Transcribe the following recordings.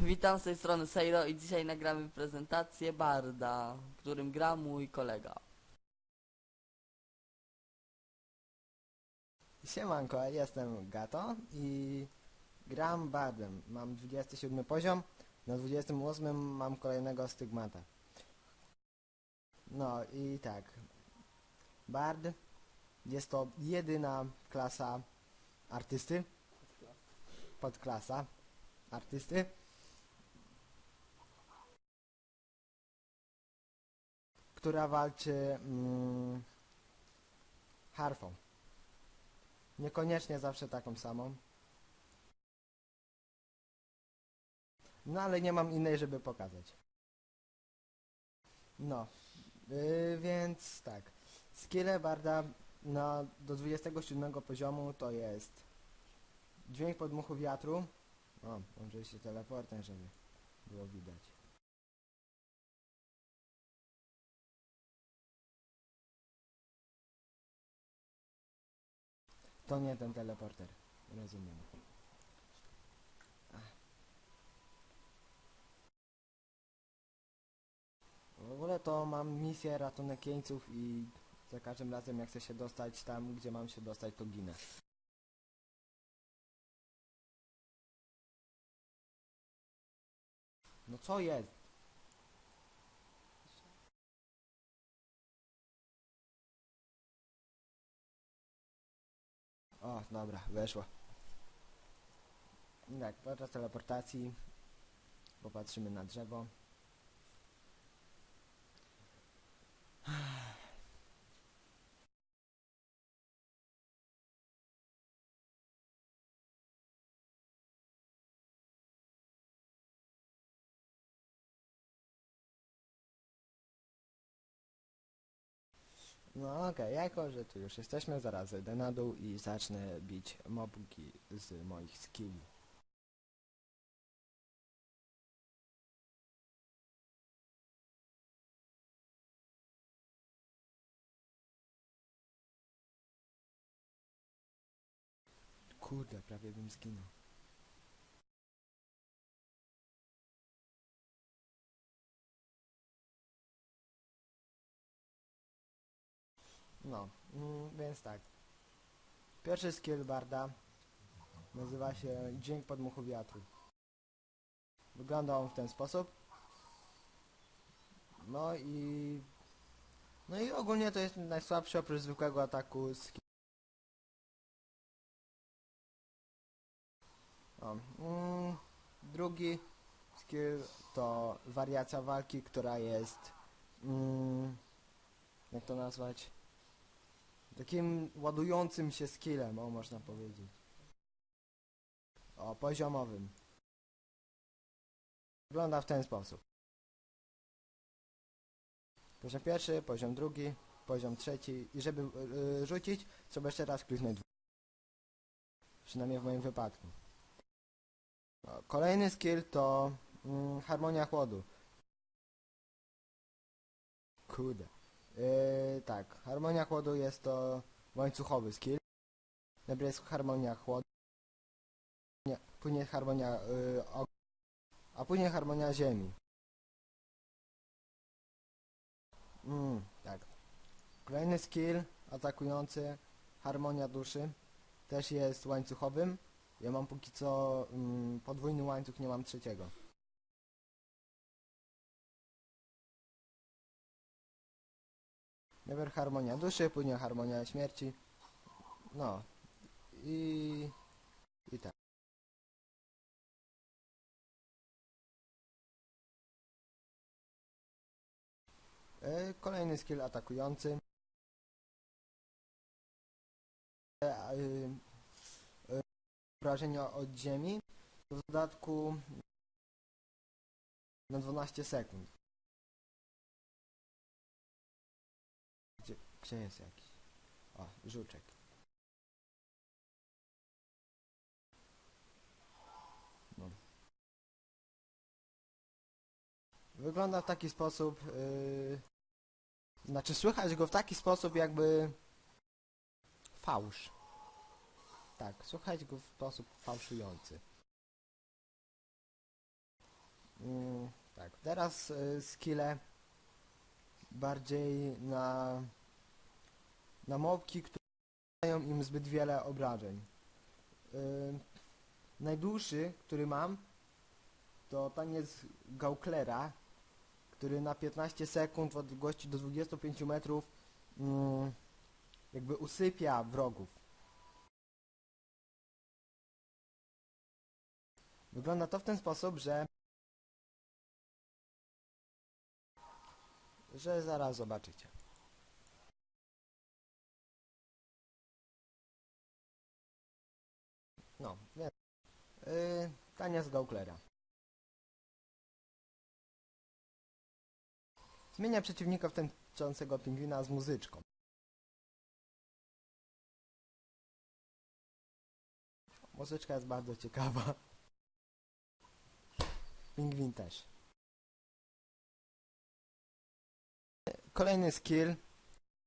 Witam z tej strony Sejro i dzisiaj nagramy prezentację Barda, którym gra mój kolega. Siemanko, jestem Gato i gram Bardem. Mam 27 poziom, na 28 mam kolejnego stygmata. No i tak. Bard jest to jedyna klasa artysty. Podklasa artysty. Która walczy mm, harfą. Niekoniecznie zawsze taką samą. No ale nie mam innej, żeby pokazać. No, yy, więc tak. Skille Barda na, do 27 poziomu to jest dźwięk podmuchu wiatru. O, łączy się teleportem, żeby było widać. To nie ten teleporter. Rozumiem. W ogóle to mam misję ratunek jeńców i za każdym razem jak chcę się dostać tam, gdzie mam się dostać, to ginę. No co jest? O, dobra, weszło. Tak, podczas teleportacji popatrzymy na drzewo. No okej, jako że tu już jesteśmy, zaraz zejdę na dół i zacznę bić mobki z moich skilli. Kurde, prawie bym zginął. No, mm, więc tak. Pierwszy skill Barda nazywa się Dźwięk podmuchu wiatru. Wygląda on w ten sposób. No i... No i ogólnie to jest najsłabszy oprócz zwykłego ataku skill. O, mm, drugi skill to wariacja walki, która jest... Mm, jak to nazwać? Takim ładującym się skillem, o można powiedzieć. O, poziomowym. Wygląda w ten sposób. Poziom pierwszy, poziom drugi, poziom trzeci i żeby yy, rzucić, trzeba jeszcze raz kliknąć. Przynajmniej w moim wypadku. Kolejny skill to mm, harmonia chłodu. Kurde. Yy, tak, harmonia chłodu jest to łańcuchowy skill. Najpierw jest harmonia chłodu, nie, później harmonia yy, a później harmonia ziemi. Mm, tak. Kolejny skill atakujący, harmonia duszy, też jest łańcuchowym. Ja mam póki co mm, podwójny łańcuch, nie mam trzeciego. Najpierw harmonia duszy, później harmonia śmierci. No. I... I tak. E, Kolejny skill atakujący. E, e, e, Wrażenia od ziemi. W dodatku na 12 sekund. Gdzie, jest jakiś? O, żuczek. No. Wygląda w taki sposób, yy... znaczy słychać go w taki sposób jakby fałsz. Tak, słychać go w sposób fałszujący. Teraz y, skille bardziej na, na mobki, które dają im zbyt wiele obrażeń. Y, najdłuższy, który mam, to taniec Gauklera, który na 15 sekund w odległości do 25 metrów mm, jakby usypia wrogów. Wygląda to w ten sposób, że że zaraz zobaczycie. Yy, tania z Gauklera. Zmienia przeciwnika w tęczącego pingwina z muzyczką. Muzyczka jest bardzo ciekawa. Pingwin też. Kolejny skill.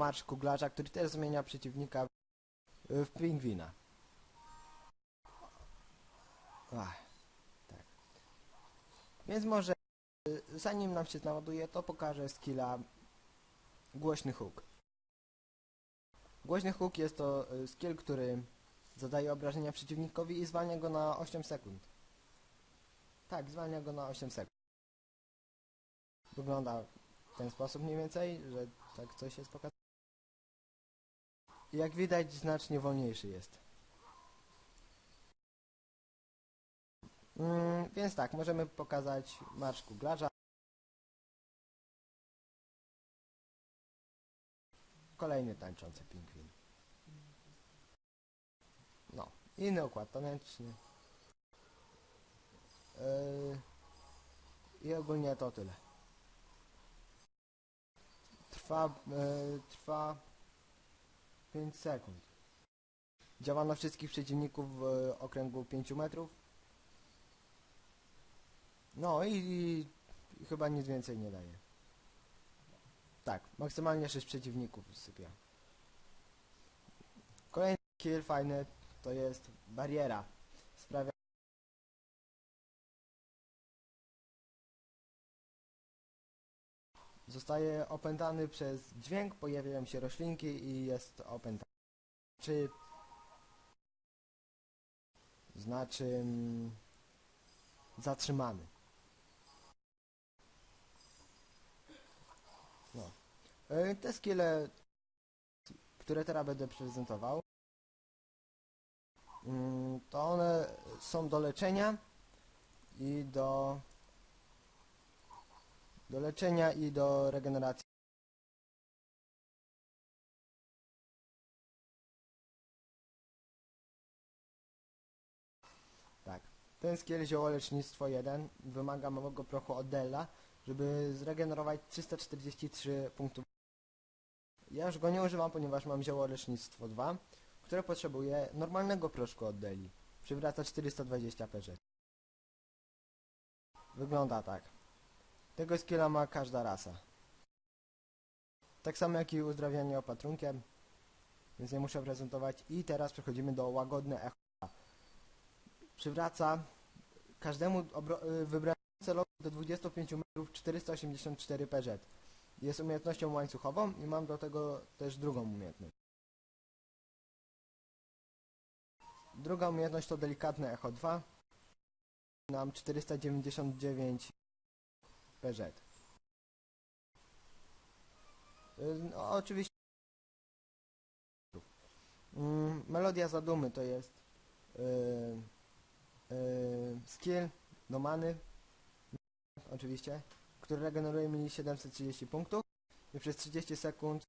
Marsz kuglarza, który też zmienia przeciwnika w pingwina. Ach, tak. Więc może zanim nam się naładuje, to pokażę skilla głośny huk. Głośny huk jest to y, skill, który zadaje obrażenia przeciwnikowi i zwalnia go na 8 sekund. Tak, zwalnia go na 8 sekund. Wygląda w ten sposób mniej więcej, że tak coś jest pokazane. Jak widać znacznie wolniejszy jest. Mm, więc tak, możemy pokazać marsz kuglarza. Kolejny tańczący pingwin. No, inny układ taneczny. Yy, I ogólnie to tyle. Trwa, yy, trwa 5 sekund. Działa na wszystkich przeciwników w okręgu 5 metrów. No i, i chyba nic więcej nie daje. Tak, maksymalnie 6 przeciwników sypia. Kolejny kill fajny to jest bariera. Sprawia Zostaje opętany przez dźwięk, pojawiają się roślinki i jest opętany. Czy znaczy zatrzymany. No. E, Te skille, które teraz będę prezentował, mm, to one są do leczenia i do do leczenia i do regeneracji. Tak. Ten skill ziołolecznictwo 1 wymaga małego prochu od Della, żeby zregenerować 343 punktów. Ja już go nie używam, ponieważ mam ziołolecznictwo 2, które potrzebuje normalnego proszku od Deli. Przywraca 420 PZ. Wygląda tak. Tego skilla ma każda rasa. Tak samo jak i uzdrawianie opatrunkiem, więc nie muszę prezentować. I teraz przechodzimy do łagodne echo. Przywraca każdemu wybranemu celowi do 25 metrów 484 PZ. Jest umiejętnością łańcuchową i mam do tego też drugą umiejętność. Druga umiejętność to delikatne echo 2. Nam 499 PZ. Y, No, oczywiście. Mm, Melodia zadumy to jest yy, yy, skill do many, oczywiście, który regeneruje mi 730 punktów i przez 30 sekund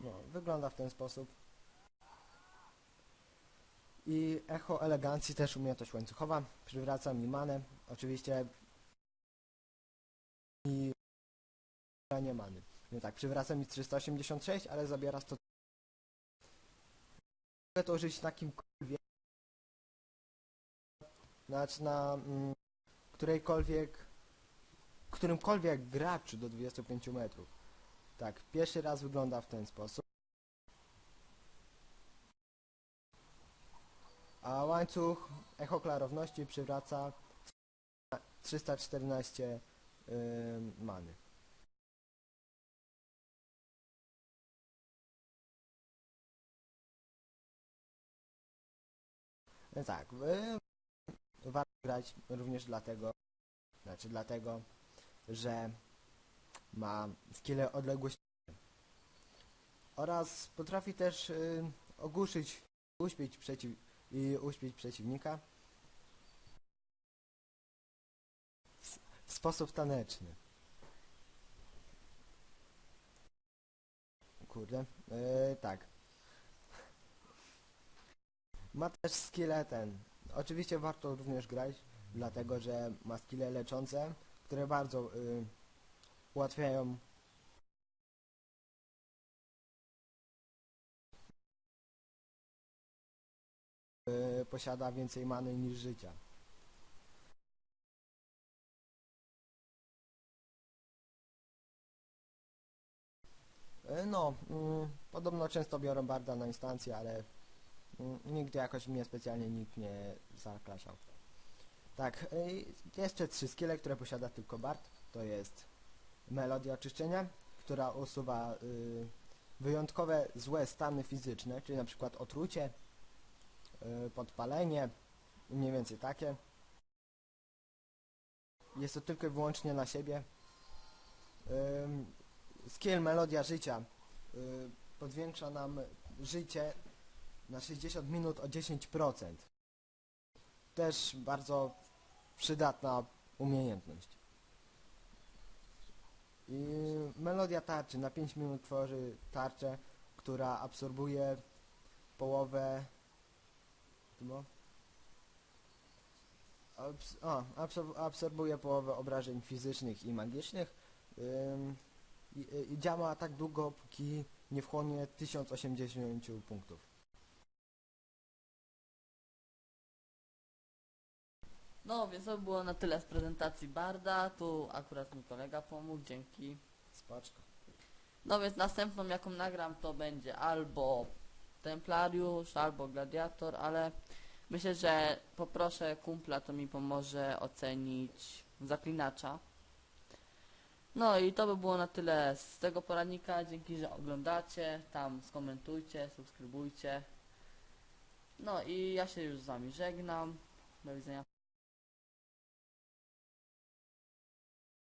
no, wygląda w ten sposób. I echo elegancji też umiejętność łańcuchowa. Przywraca mi manę. Oczywiście i nie many. Nie tak, przywraca mi 386, ale zabiera 100. Mogę to użyć na kimkolwiek. Znaczy na mm, którejkolwiek którymkolwiek graczu do 25 metrów. Tak, pierwszy raz wygląda w ten sposób. A łańcuch echo klarowności przywraca 314 ym, many. Więc tak, wy warto grać również dlatego, znaczy dlatego, że ma skille odległość oraz potrafi też y, ogłuszyć, uśpić przeciw i uśpić przeciwnika w, sposób taneczny. Kurde, yy, tak. Ma też skille ten. Oczywiście warto również grać, dlatego że ma skille leczące, które bardzo y, ułatwiają y, posiada więcej many niż życia. Y, No, mm, podobno często biorą Barda na instancję, ale nigdy jakoś mnie specjalnie nikt nie zaklasiał. Tak, y, jeszcze trzy skille, które posiada tylko Bard. To jest melodia oczyszczenia, która usuwa y, wyjątkowe złe stany fizyczne, czyli na przykład otrucie, y, podpalenie, mniej więcej takie. Jest to tylko i wyłącznie na siebie. Ym, Skill Melodia Życia y, podwiększa nam życie na 60 minut o 10%. Też bardzo przydatna umiejętność. I melodia tarczy na 5 minut tworzy tarczę, która absorbuje połowę. absorbuje połowę obrażeń fizycznych i magicznych. I działa tak długo, póki nie wchłonie 1080 punktów. No, więc to było na tyle z prezentacji Barda. Tu akurat mi kolega pomógł, dzięki. Spaczka. No więc następną jaką nagram to będzie albo Templariusz, albo Gladiator, ale myślę, że poproszę kumpla, to mi pomoże ocenić Zaklinacza. No i to by było na tyle z tego poradnika. Dzięki, że oglądacie. Tam skomentujcie, subskrybujcie. No i ja się już z wami żegnam. Do widzenia.